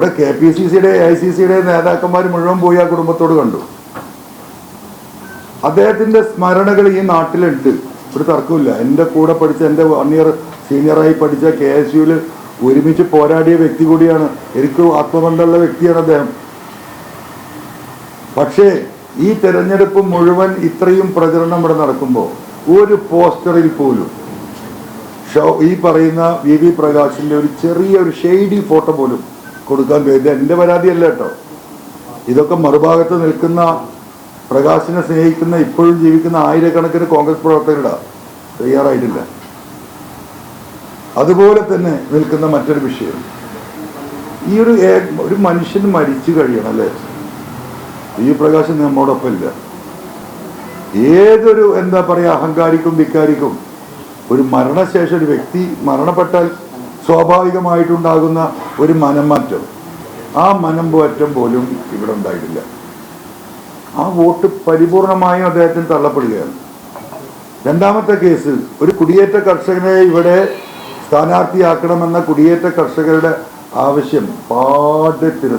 ഇവിടെ K P C സിയുടെ I C സിയുടെ നേതാക്കന്മാർ മുഴുവൻ പോയി ആ കുടുംബത്തോട് കണ്ടു. അദ്ദേഹത്തിന്റെ സ്മരണകൾ ഈ നാട്ടിലുണ്ട്. ഒരു തർക്കമില്ല എന്റെ കൂടെ പഠിച്ച എന്റെ വൺ ഇയർ സീനിയറായി പഠിച്ച കെ എസ് യുവിൽ ഒരുമിച്ച് പോരാടിയ വ്യക്തി കൂടിയാണ്. എനിക്ക് ആത്മബന്ധമുള്ള വ്യക്തിയാണ് അദ്ദേഹം. പക്ഷേ ഈ തെരഞ്ഞെടുപ്പ് മുഴുവൻ ഇത്രയും പ്രചരണം ഇവിടെ നടക്കുമ്പോൾ ഒരു പോസ്റ്ററിൽ പോലും ഷോ ഈ പറയുന്ന വി വി പ്രകാശിന്റെ ഒരു ചെറിയ ഒരു ഷെയ്ഡി ഫോട്ടോ പോലും കൊടുക്കാൻ വേണ്ടി എന്റെ പരാതിയല്ല കേട്ടോ. ഇതൊക്കെ മറുഭാഗത്ത് നിൽക്കുന്ന പ്രകാശിനെ സ്നേഹിക്കുന്ന ഇപ്പോഴും ജീവിക്കുന്ന ആയിരക്കണക്കിന് കോൺഗ്രസ് പ്രവർത്തകരുടെ തയ്യാറായിട്ടില്ല. അതുപോലെ തന്നെ നിൽക്കുന്ന മറ്റൊരു വിഷയം. ഈ ഒരു ഒരു മനുഷ്യൻ മരിച്ചു കഴിയണം അല്ലേ? ഈ പ്രകാശൻ നമ്മോടൊപ്പം ഇല്ല. ഏതൊരു എന്താ പറയുക അഹങ്കാരിക്കും ധിക്കാരിക്കും ഒരു മരണശേഷം ഒരു വ്യക്തി മരണപ്പെട്ടാൽ സ്വാഭാവികമായിട്ടുണ്ടാകുന്ന ഒരു മനംമാറ്റം. ആ മനം മാറ്റം പോലും ഇവിടെ ഉണ്ടായിട്ടില്ല. ആ വോട്ട് പരിപൂർണമായും അദ്ദേഹത്തിന് തള്ളപ്പെടുകയാണ്. രണ്ടാമത്തെ കേസ് ഒരു കുടിയേറ്റ കർഷകനെ ഇവിടെ സ്ഥാനാർത്ഥിയാക്കണമെന്ന കുടിയേറ്റ കർഷകരുടെ ആവശ്യം പാടെ